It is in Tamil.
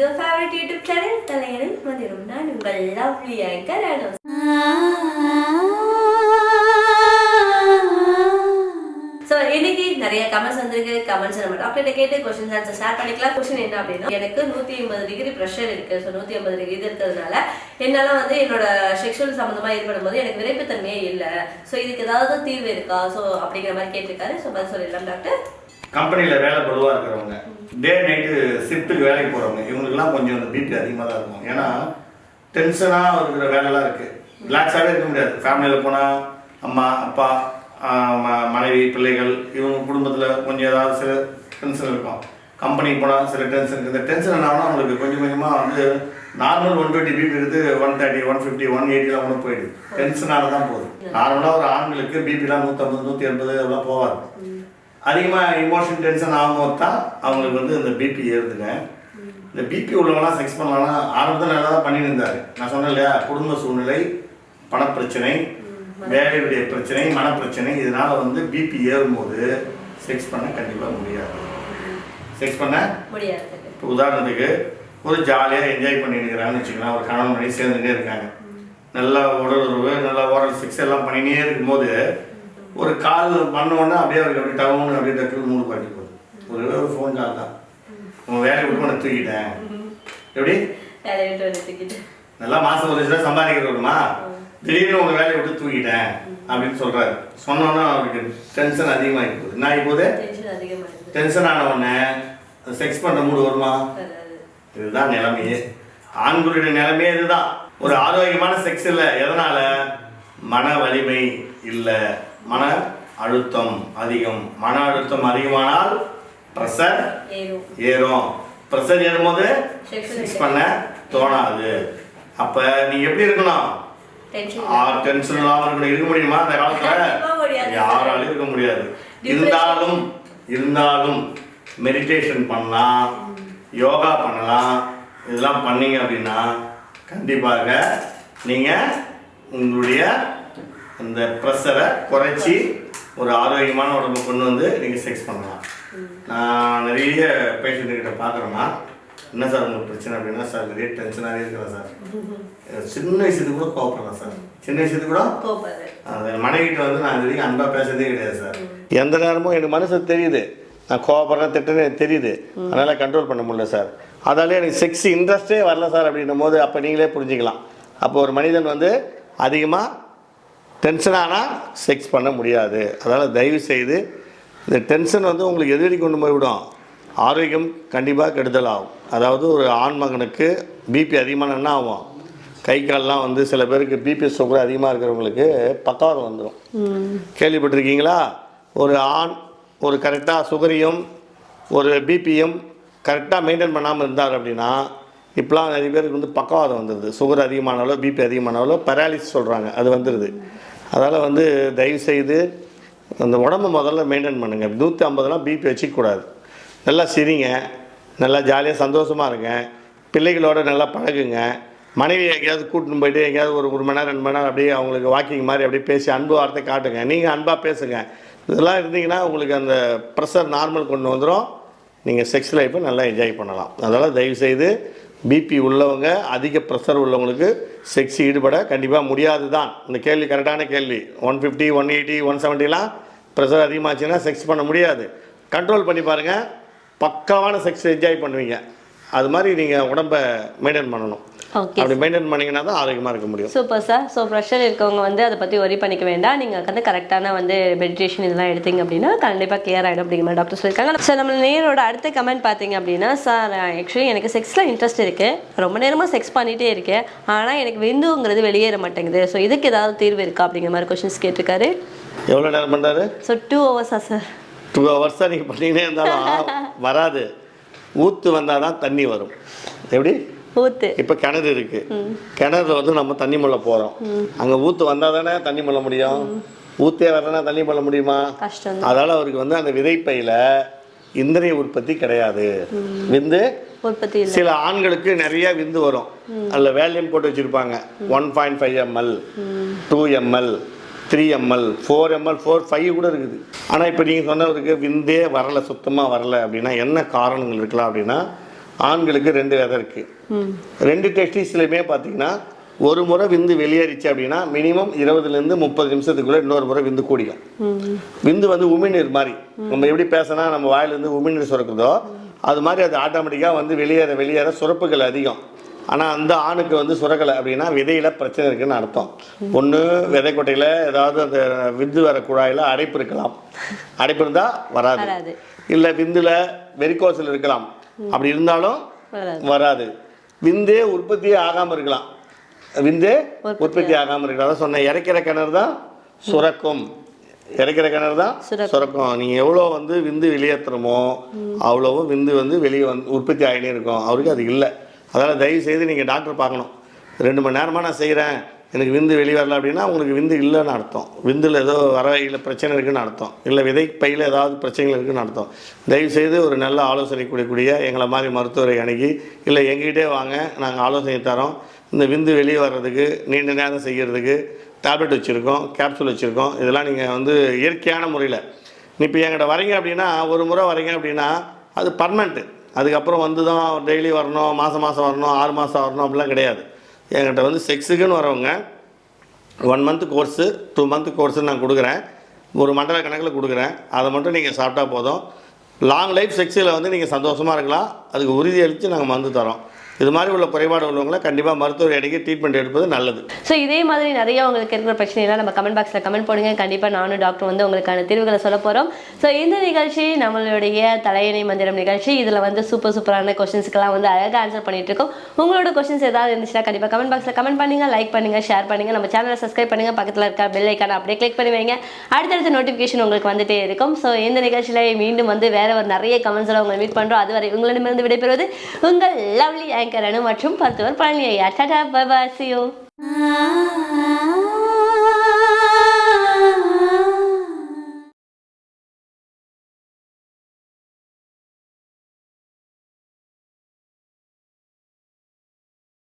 யுவர் ஃபேவரட் யூடியூப் சேனல் தலையணம் மதியம் நான் உங்கள் லவ்லி ஆங்கர் ஸோ இன்னைக்கு நிறைய கமெண்ட்ஸ் வந்திருக்கு. கமெண்ட்ஸ் நம்ம டாக்டர்கிட்ட கேட்டு கொஸ்டின்ஸ் ஆன்சர் ஷேர் பண்ணிக்கலாம். கொஸ்டின் என்ன அப்படின்னா எனக்கு நூற்றி ஐம்பது டிகிரி ப்ரெஷர் இருக்கு. ஸோ நூற்றி ஐம்பது டிகிரி இது இருக்கிறதுனால என்னால் வந்து என்னோட செக்ஷுவல் சம்மந்தமாக ஏற்படும் போது எனக்கு விரைப்புத்தன்மையே இல்லை. ஸோ இதுக்கு ஏதாவது தீர்வு இருக்கா? ஸோ அப்படிங்கிற மாதிரி கேட்டிருக்காரு. ஸோ பதில் சொல்லிடலாம் டாக்டர் கம்பெனியில் வேலை பழுவாக இருக்கிறவங்க. டே நைட்டு ஷிஃப்ட்டுக்கு வேலைக்கு போகிறவங்க இவங்களுக்குலாம் கொஞ்சம் அந்த பிபி அதிகமாக தான் இருக்கும். ஏன்னா டென்ஷனாக இருக்கிற வேலைலாம் இருக்குது ரிலாக்ஸாகவே இருக்க முடியாது. ஃபேமிலியில் போனால் அம்மா அப்பா ம- மனைவி பிள்ளைகள் இவங்க குடும்பத்தில் கொஞ்சம் ஏதாவது சில டென்ஷன் இருக்கும். கம்பெனிக்கு போனால் சில டென்ஷன் இருக்குது இந்த டென்ஷன் என்னாலும் அவங்களுக்கு கொஞ்சம் கொஞ்சமாக வந்து நார்மல் ஒன் டுவெண்ட்டி பிபி இருக்குது one thirty one fifty one எயிட்டிலாம் கூட போயிடுது. டென்ஷனால தான் போகுது. நார்மலாக ஒரு ஆண்களுக்கு பிபிலாம் நூற்றம்பது நூற்றி எண்பது அதெல்லாம் போவாது அதிகமாக இமோஷன் டென்ஷன் ஆகும்போது தான் அவங்களுக்கு வந்து இந்த பிபி ஏறுதுங்க. இந்த பிபி உள்ளவங்களாம் செக்ஸ் பண்ணலாம்னா ஆரம்பத்தில் நல்லா தான் பண்ணிட்டு இருந்தாரு நான் சொன்னேன் இல்லையா குடும்ப சூழ்நிலை பணப்பிரச்சனை வேலையுடைய பிரச்சனை மனப்பிரச்சனை இதனால வந்து பிபி ஏறும்போது செக்ஸ் பண்ண கண்டிப்பாக முடியாது. செக்ஸ் பண்ண முடியாது. இப்போ உதாரணத்துக்கு ஒரு ஜாலியாக என்ஜாய் பண்ணிட்டு இருக்கிறாங்கன்னு வச்சுக்கலாம் ஒரு கணவன் மணி சேர்ந்துட்டே இருக்காங்க. நல்லா உடல் உறவு நல்லா ஓரல் செக்ஸ் எல்லாம் பண்ணினே இருக்கும்போது ஒரு கால் பண்ண உடனே அப்படியே அவருக்கு அப்படியே டவுன் அப்படியே டக்கு மூணு பாட்டி போகுது. ஒரு ஒரு ஃபோன் கால் தான். உன் வேலையை விட்டு உன்னை தூக்கிட்டேன். எப்படி? நல்லா மாதம் ஒரு லட்சம் சம்பாதிக்கிறவருமா திடீர்னு உங்க வேலையை விட்டு தூக்கிட்டேன் அப்படின்னு சொல்றாரு. சொன்னோன்னா அவருக்கு டென்ஷன் அதிகமாகி போகுது. என்ன ஆகி போகுது? டென்ஷன் ஆன உடனே செக்ஸ் பண்ணுற மூடு வருமா. இதுதான் நிலைமையே. ஆண்களுடைய நிலைமையே இதுதான். ஒரு ஆரோக்கியமான செக்ஸ் இல்லை. எதனால? மன வலிமை இல்லை. மன அழுத்தம் அதிகம். மன அழுத்தம் அதிகமானால் ப்ரெஷர் ஏறும். ப்ரெஷர் ஏறும்போது செக்ஸ் பண்ண தோணாது. அப்ப நீ எப்படி இருக்கணும்? டென்ஷன் டென்ஷன் இல்லாம இருக்கணும். இருக்க முடியுமா அந்த காலத்துல. யாராலும் இருக்க முடியாது. இருந்தாலும் இருந்தாலும் மெடிடேஷன் பண்ணலாம். யோகா பண்ணலாம். இதெல்லாம் பண்ணீங்க அப்படின்னா கண்டிப்பாக நீங்க உங்களுடைய இந்த ப்ரெஷரை குறைச்சி ஒரு ஆரோக்கியமான உடம்பு கொண்டு வந்து நீங்க செக்ஸ் பண்ணலாம். நான் நிறைய பேஷண்ட் கிட்ட பார்க்குறேன்னா என்ன சார் உங்களுக்கு பிரச்சனை அப்படின்னா சார் நிறைய டென்ஷனாகவே இருக்கிறேன் சார். சின்ன வயசுக்கு கூட கோவப்படுறேன் சார். சின்ன வயசுக்கு கூட அந்த மனைவிட்ட வந்து நான் இது வரைக்கும் அன்பாக பேசுறதே கிடையாது சார். எந்த நேரமும் எனக்கு மனசு தெரியுது. நான் கோவப்படுறேன் திட்டுறேன் எனக்கு தெரியுது. அதனால் கண்ட்ரோல் பண்ண முடியல சார். அதாலே எனக்கு செக்ஸ் இன்ட்ரெஸ்டே வரல சார் அப்படின்னும் போது அப்போ நீங்களே புரிஞ்சுக்கலாம். அப்போ ஒரு மனிதன் வந்து அதிகமாக டென்ஷன் ஆனால் செக்ஸ் பண்ண முடியாது. அதனால் தயவு செய்து இந்த டென்ஷன் வந்து உங்களுக்கு எதிரி கொண்டு போய் விடும். ஆரோக்கியம் கண்டிப்பாக கெடுதல் ஆகும் அதாவது ஒரு ஆண் மகனுக்கு பிபி அதிகமான என்ன ஆகும்? கை கால்லாம் வந்து சில பேருக்கு பிபி சுகர் அதிகமாக இருக்கிறவங்களுக்கு பக்கவாதம் வந்துடும் கேள்விப்பட்டிருக்கீங்களா? ஒரு ஆண் ஒரு கரெக்டாக சுகரையும் ஒரு பிபியும் கரெக்டாக மெயின்டைன் பண்ணாமல் இருந்தார் அப்படின்னா இப்போலாம் நிறைய பேருக்கு வந்து பக்கவாதம் வந்துடுது சுகர் அதிகமானாலோ பிபி அதிகமானாலோ பெராலிசிஸ் சொல்கிறாங்க அது வந்துடுது அதனால் வந்து தயவு செய்து அந்த உடம்பு முதல்ல மெயின்டைன் பண்ணுங்கள் நூற்றி ஐம்பதுலாம் பிபி வச்சிக்கூடாது நல்லா சிரிங்க. நல்லா ஜாலியாக சந்தோஷமாக இருங்க. பிள்ளைகளோட நல்லா பழகுங்க. மனைவி எங்கேயாவது கூட்டின்னு போயிட்டு எங்கேயாவது ஒரு ஒரு மணி நேரம் ரெண்டு மணி நேரம் அப்படியே அவங்களுக்கு வாக்கிங் மாதிரி அப்படியே பேசி அன்பு வார்த்தை காட்டுங்க. நீங்கள் அன்பாக பேசுங்க. இதெல்லாம் இருந்தீங்கன்னா உங்களுக்கு அந்த ப்ரெஷர் நார்மல் கொண்டு வந்துடும் நீங்கள் செக்ஸ் லைஃப்பை நல்லா என்ஜாய் பண்ணலாம். அதனால் தயவுசெய்து பிபி உள்ளவங்க அதிக ப்ரெஷர் உள்ளவங்களுக்கு செக்ஸ் ஈடுபட கண்டிப்பாக முடியாது தான் இந்த கேள்வி கரெக்டான கேள்வி. One fifty one eighty one செவன்ட்டிலாம் pressure அதிகமாகச்சுன்னா செக்ஸ் பண்ண முடியாது. கண்ட்ரோல் பண்ணி பாருங்கள் பக்காவான செக்ஸ் என்ஜாய் பண்ணுவீங்க. அது மாதிரி நீங்கள் உடம்பை மெயின்டைன் பண்ணணும். ஓகே அப்படி மெயின்டைன் பண்ணிங்கன்னா தான் ஆரோக்கியமாக இருக்க முடியும். சூப்பர் சார் ஸோ ப்ரெஷர் இருக்கவங்க வந்து அதை பற்றி ஒரி பண்ணிக்க வேண்டாம். நீங்கள் வந்து கரெக்டான வந்து மெடிடேஷன் இதெல்லாம் எடுத்தீங்க அப்படின்னா கண்டிப்பாக கிளியர் ஆகிடும் அப்படிங்கிற மாதிரி டாக்டர் சொல்லியிருக்காங்க. சார் நம்ம நேரோட அடுத்த கமெண்ட் பார்த்தீங்க அப்படின்னா சார் ஆக்சுவலி எனக்கு செக்ஸில் இன்ட்ரெஸ்ட் இருக்குது ரொம்ப நேரமாக செக்ஸ் பண்ணிகிட்டே இருக்கேன். ஆனால் எனக்கு விந்துங்கிறது வெளியேற மாட்டேங்குது. ஸோ இதுக்கு ஏதாவது தீர்வு இருக்கா அப்படிங்கிற மாதிரி கொஷின்ஸ் கேட்டிருக்காரு. எவ்வளோ நேரம் பண்ணுறாரு ஸோ டூ ஹவர்ஸா சார் டூ ஹவர்ஸாக நீங்கள் பண்ணிக்கிட்டே இருந்தாலும் வராது. ஊற்று வந்தால் தான் தண்ணி வரும். எப்படி? ஊத்து. இப்போ கிணறு இருக்கு. கிணறுல வந்து நம்ம தண்ணி மொள்ள போகிறோம் அங்கே ஊற்று வந்தால் தானே தண்ணி மொள்ள முடியும்? ஊற்றே வரலன்னா தண்ணி மொள்ள முடியுமா? கஷ்டம் அதால் அவருக்கு வந்து அந்த விதைப்பையில் இந்திரிய உற்பத்தி கிடையாது. விந்து சில ஆண்களுக்கு நிறைய விந்து வரும். அதில் வேல்யூம் போட்டு வச்சுருப்பாங்க. One point five ML two ML three ML four ML four five கூட இருக்குது. ஆனால் இப்போ நீங்கள் சொன்னவருக்கு விந்தே வரலை சுத்தமாக வரல அப்படின்னா என்ன காரணங்கள் இருக்கலாம் அப்படின்னா ஆண்களுக்கு ரெண்டு விதை இருக்கு. ரெண்டு டெஸ்டிஸ்லையுமே பார்த்தீங்கன்னா ஒரு முறை விந்து வெளியேறிச்சு அப்படின்னா மினிமம் இருபதுலேருந்து முப்பது நிமிஷத்துக்குள்ள இன்னொரு முறை விந்து கூடிக்கும் விந்து வந்து உமிழ்நீர் மாதிரி. நம்ம எப்படி பேசினா நம்ம வாயிலிருந்து உமிழ்நீர் சுரக்குதோ அது மாதிரி அது ஆட்டோமேட்டிக்காக வந்து வெளியேற வெளியேற சுரப்புகள் அதிகம். ஆனால் அந்த ஆணுக்கு வந்து சுரக்கலை அப்படின்னா விதையில் பிரச்சனை இருக்குன்னு அர்த்தம். ஒன்று விதை கொட்டையில் ஏதாவது அந்த விந்து வர குழாயில் அடைப்பு இருக்கலாம். அடைப்பு இருந்தால் வராது. இல்லை விந்துல வெரிகோசல் இருக்கலாம். அப்படி இருந்தாலும் வராது. விந்தே உற்பத்தியே ஆகாமல் இருக்கலாம். விந்தே உற்பத்தி ஆகாமல் இருக்கலாம். அதான் சொன்னேன். இறைக்கிற கிணறு தான் சுரக்கும். இறைக்கிற கிணறு தான் சுரக்கும். சுரக்கும். நீங்கள் எவ்வளோ வந்து விந்து வெளியேற்றுறமோ அவ்வளோவும் விந்து வந்து வெளியே வந்து உற்பத்தி ஆகினே இருக்கும். அவருக்கு அது இல்லை. அதனால் தயவு செய்து நீங்கள் டாக்டர் பார்க்கணும். ரெண்டு மணி நேரமாக நான் செய்கிறேன் எனக்கு விந்து வெளியே வரல அப்படின்னா உங்களுக்கு விந்து இல்லைன்னு அர்த்தம். விந்தில் ஏதோ வர இல்லை பிரச்சனை இருக்குதுன்னு அர்த்தம். இல்லை விதை பையில் ஏதாவது பிரச்சனைகள் இருக்குதுன்னு அர்த்தம். தயவு செய்து ஒரு நல்ல ஆலோசனை கொடுக்கக்கூடிய எங்களை மாதிரி மருத்துவரை அணுகி இல்லை எங்ககிட்டே வாங்க நாங்கள் ஆலோசனை தரோம். இந்த விந்து வெளியே வர்றதுக்கு நீண்ட நேரம் செய்கிறதுக்கு டேப்லெட் வச்சுருக்கோம் கேப்சூல் வச்சுருக்கோம். இதெல்லாம் நீங்கள் வந்து இயற்கையான முறையில். இப்போ என்கிட்ட வரீங்க அப்படின்னா ஒரு முறை வரீங்க அப்படின்னா அது பர்மனெண்ட்டு அதுக்கப்புறம் வந்து தான் டெய்லி வரணும் மாதம் மாதம் வரணும் ஆறு மாதம் வரணும் அப்படிலாம் கிடையாது. என்கிட்ட வந்து செக்ஸுக்குன்னு வரவங்க one month course two month course நான் கொடுக்குறேன். ஒரு மண்டல கணக்கில் கொடுக்குறேன். அதை மட்டும் நீங்கள் சாப்பிட்டா போதும். லாங் லைஃப் செக்ஸில் வந்து நீங்கள் சந்தோஷமாக இருக்கலாம். அதுக்கு உறுதியளித்து நாங்கள் மருந்து தரோம். இது மாதிரி உள்ள குறைபாடு உள்ளவங்களை கண்டிப்பாக மருத்துவர் அடிக்க ட்ரீட்மெண்ட் எடுப்பது நல்லது. ஸோ இதே மாதிரி நிறைய உங்களுக்கு இருக்கிற பிரச்சனைலாம் நம்ம கமெண்ட் பாக்ஸில் கமெண்ட் பண்ணுங்கள் கண்டிப்பாக நானும் டாக்டர் வந்து உங்களுக்கான தீர்வுகளை சொல்ல போகிறோம் ஸோ இந்த நிகழ்ச்சி நம்மளுடைய தலையணை மந்திரம் நிகழ்ச்சி. இதில் வந்து சூப்பர் சூப்பரான கொஸ்டின்ஸ்க்கெல்லாம் வந்து அழகாக ஆன்சர் பண்ணிட்டு இருக்கோம். உங்களோட கொஸ்டின்ஸ் ஏதாவது இருந்துச்சுன்னா கண்டிப்பாக கமெண்ட் பாக்ஸில் கமெண்ட் பண்ணுங்கள் லைக் பண்ணுங்கள் ஷேர் பண்ணுங்க. நம்ம சேனலை சப்ஸ்கிரைப் பண்ணுங்கள் பக்கத்தில் இருக்க பெல் ஐக்கான அப்படியே கிளிக் பண்ணி வைங்க. அடுத்தடுத்த நோட்டிஃபிகேஷன் உங்களுக்கு வந்துட்டே இருக்கும். ஸோ இந்த நிகழ்ச்சியில் மீண்டும் வந்து வேற ஒரு நிறைய கமெண்ட்ஸில் உங்களை மீட் பண்ணுறோம் அதுவரை உங்களிடமிருந்து விடைபெறுவது உங்கள் லவ்லி ஆங்கர் அனு மற்றும் மருத்துவர் பழனி ஐயா டாடா பை